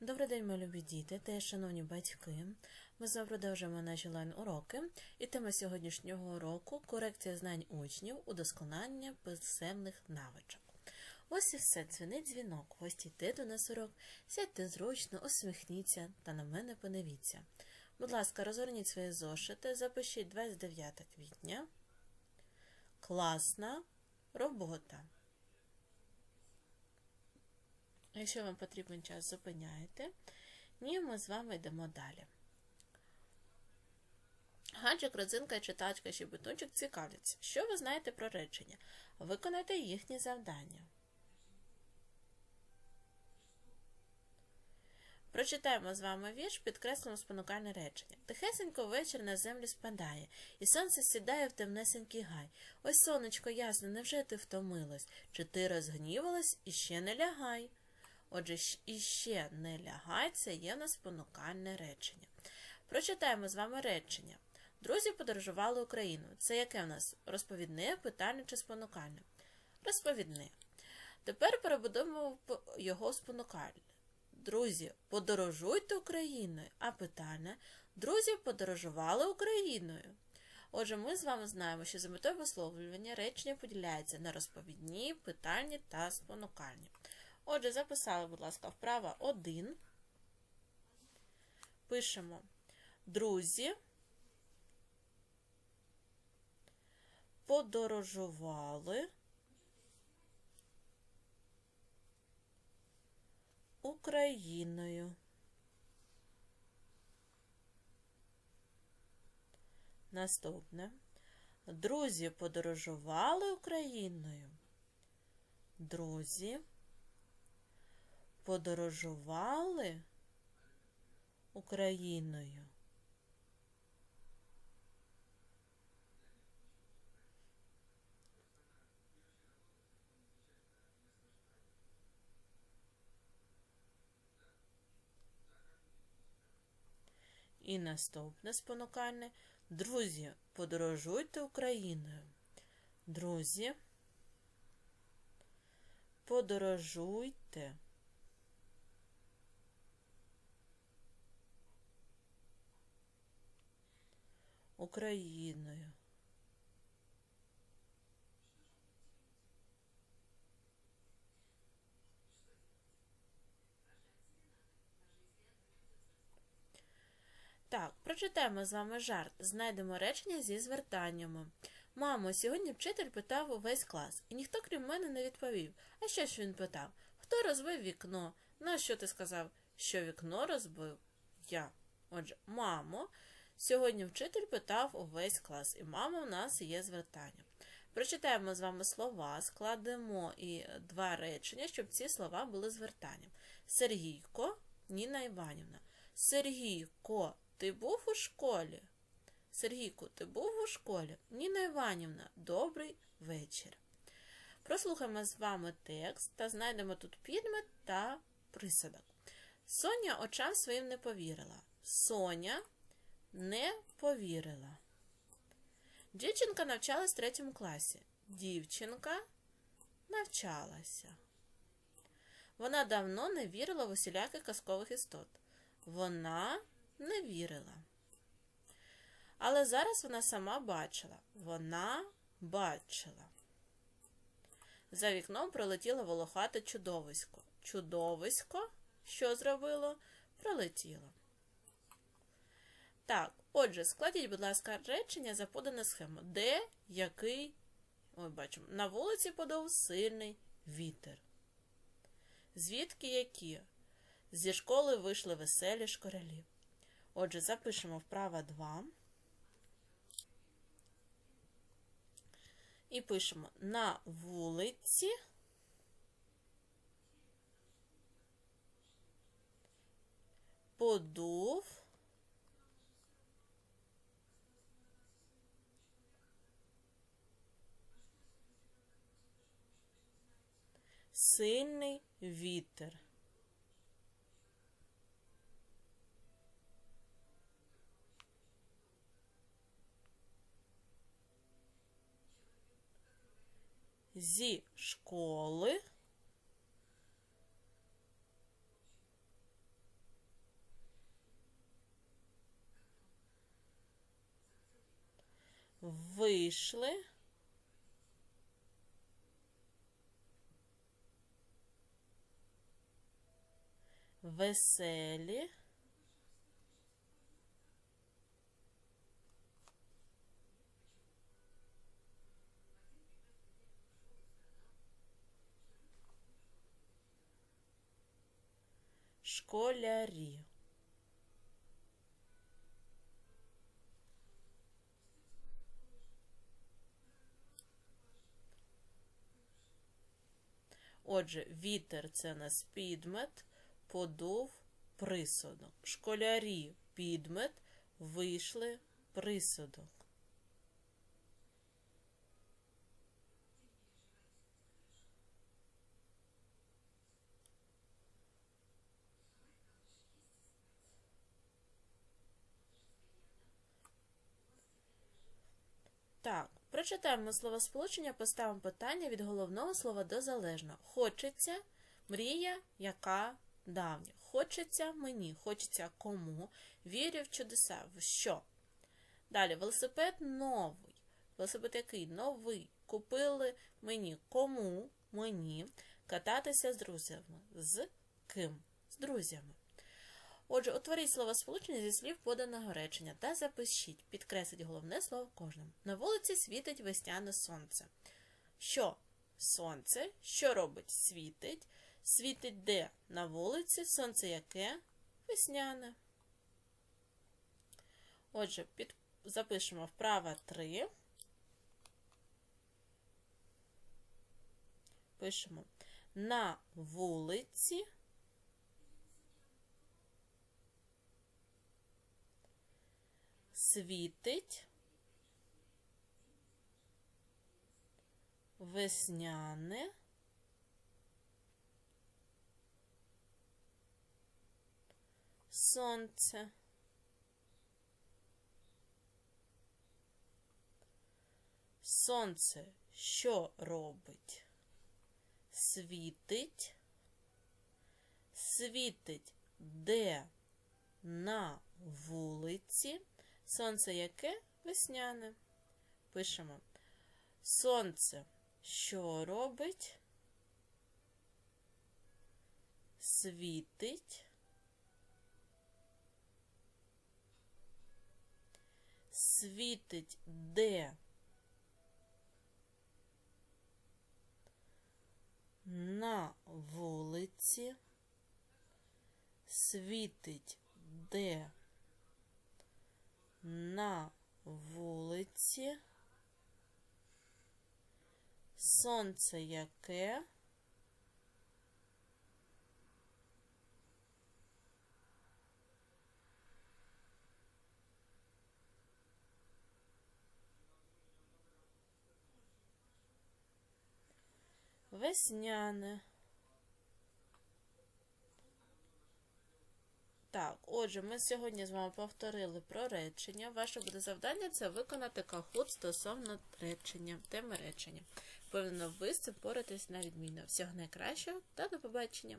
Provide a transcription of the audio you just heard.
Добрий день, мої любі діти та шановні батьки. Ми з вами продовжуємо наші лайн-уроки. І тема сьогоднішнього уроку корекція знань учнів, удосконалення писемних навичок. Ось і все, дзвінить дзвінок. Ось йти до нас урок, сядьте зручно, усміхніться та на мене подивіться. Будь ласка, розгорніть свої зошити, запишіть 29 квітня. Класна робота. Якщо вам потрібен час, зупиняєте. Ні, ми з вами йдемо далі. Гаджик, родзинка, читачка, щебетунчик цікавляться. Що ви знаєте про речення? Виконайте їхні завдання. Прочитаємо з вами вірш, підкреслимо спонукальне речення. Тихесенько вечір на землю спадає, і сонце сідає в темнесенький гай. Ось сонечко ясно, невже ти втомилась? Чи ти розгнівалась і ще не лягай? Отже, іще не це є в нас спонукальне речення. Прочитаємо з вами речення. Друзі подорожували Україну. Це яке в нас розповідне, питання чи спонукальне? Розповідне. Тепер перебудуємо його спонукальне. Друзі, подорожуйте Україною, а питання друзі подорожували Україною. Отже, ми з вами знаємо, що за метою висловлювання речення поділяється на розповідні, питальні та спонукальні. Отже, записали, будь ласка, вправа 1. Пишемо друзі. Подорожували Україною. Наступне. Друзі подорожували Україною. Друзі подорожували Україною. І наступне спонукальне. Друзі, подорожуйте Україною. Друзі, подорожуйте. Україною. Так, прочитаємо з вами жарт. Знайдемо речення зі звертаннями. Мамо, сьогодні вчитель питав увесь клас, і ніхто крім мене не відповів. А що ж він питав? Хто розбив вікно? На що ти сказав? Що вікно розбив? Я. Отже, мамо, Сьогодні вчитель питав увесь клас, і мама у нас є звертання. Прочитаємо з вами слова, складемо і два речення, щоб ці слова були звертанням. Сергійко, Ніна Іванівна. Сергійко, ти був у школі? Сергійко, ти був у школі? Ніна Іванівна, добрий вечір. Прослухаємо з вами текст та знайдемо тут підмет та присадок. Соня очам своїм не повірила. Соня не повірила. Дівчинка навчалась в третьому класі. Дівчинка навчалася. Вона давно не вірила в усіляких казкових істот. Вона не вірила. Але зараз вона сама бачила. Вона бачила. За вікном пролетіло волохате чудовисько. Чудовисько, що зробило, пролетіло. Так, отже, складіть, будь ласка, речення за подану схему. Де який, ой, бачимо, на вулиці подов сильний вітер. Звідки які? Зі школи вийшли веселі школярі. Отже, запишемо вправа 2. І пишемо на вулиці. Подув сильний вітер. Зі школи вийшли. Веселі. Школярі. Отже, вітер це нас підмет, подув присудок. Школярі підмет, вийшли присудок. Так, прочитаємо словосполучення, поставимо питання від головного слова до залежного. Хочеться, мрія, яка давня. Хочеться мені, хочеться кому. Вірю в чудеса. В що? Далі, велосипед новий. Велосипед який? Новий. Купили мені. Кому? Мені. Кататися з друзями. З ким? З друзями. Отже, утворіть словосполучення зі слів поданого речення та запишіть, підкресліть головне слово кожним. На вулиці світить весняне сонце. Що? Сонце. Що робить? Світить. Світить де? На вулиці. Сонце яке? Весняне. Отже, під... запишемо вправа 3. Пишемо на вулиці. світить весняне сонце. Сонце що робить? Світить, світить де на вулиці. Сонце яке? Весняне. Пишемо. Сонце що робить? Світить. Світить де? На вулиці. Світить де? на вулиці. Сонце яке? Весняне. Так, отже, ми сьогодні з вами повторили про речення. Ваше буде завдання це виконати кахут стосовно речення, теми речення. Повинно ви з цим поратись на відміну. Всього найкращого та до побачення!